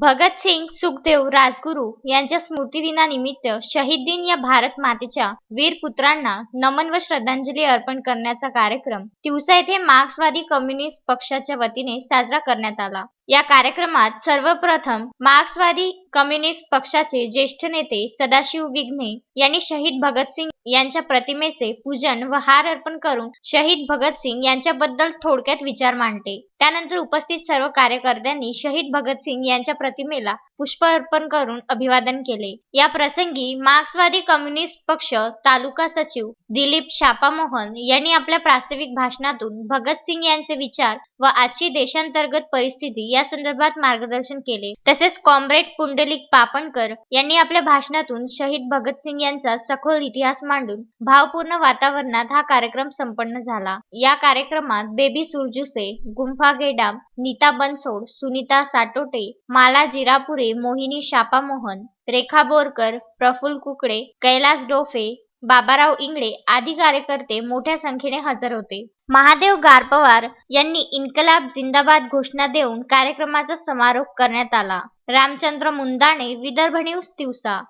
भगतसिंग सुखदेव राजगुरू यांच्या स्मृतिदिनानिमित्त शहीद दिन या भारत मातेच्या वीर पुत्रांना नमन व श्रद्धांजली अर्पण करण्याचा कार्यक्रम तिवसा येथे मार्क्सवादी कम्युनिस्ट पक्षाच्या वतीने साजरा करण्यात आला. या कार्यक्रमात सर्वप्रथम मार्क्सवादी कम्युनिस्ट पक्षाचे ज्येष्ठ नेते सदाशिव विघ्ने यांनी शहीद भगतसिंग यांच्या प्रतिमेचे पूजन व हार अर्पण करून शहीद भगतसिंग यांच्याबद्दल थोडक्यात विचार मांडले. त्यानंतर उपस्थित सर्व कार्यकर्त्यांनी शहीद भगतसिंग यांच्या प्रतिमेला पुष्प अर्पण करून अभिवादन केले. या प्रसंगी मार्क्सवादी कम्युनिस्ट पक्ष तालुका सचिव दिलीप शापामोहन यांनी आपल्या प्रास्ताविक भाषणातून भगतसिंग यांचे विचार व आजची देशांतर्गत परिस्थिती या संदर्भात मार्गदर्शन केले. तसेच कॉम्रेड पुंडलिक पापणकर यांनी आपल्या भाषणातून शहीद भगतसिंग यांचा सखोल इतिहास मांडून भावपूर्ण वातावरणात हा कार्यक्रम संपन्न झाला. या कार्यक्रमात बेबी सुरजुसे गुंफा गेडाम नीता बनसोड सुनीता साटोटे माला जिरापुरे मोहिनी शापामोहन रेखा बोरकर प्रफुल्ल कुकडे कैलास डोफे बाबाराव इंगळे आदी कार्यकर्ते मोठ्या संख्येने हजर होते. महादेव गारपवार यांनी इन्कलाब जिंदाबाद घोषणा देऊन कार्यक्रमाचा समारोप करण्यात आला. रामचंद्र मुंदाणे विदर्भ न्यूज दिवसा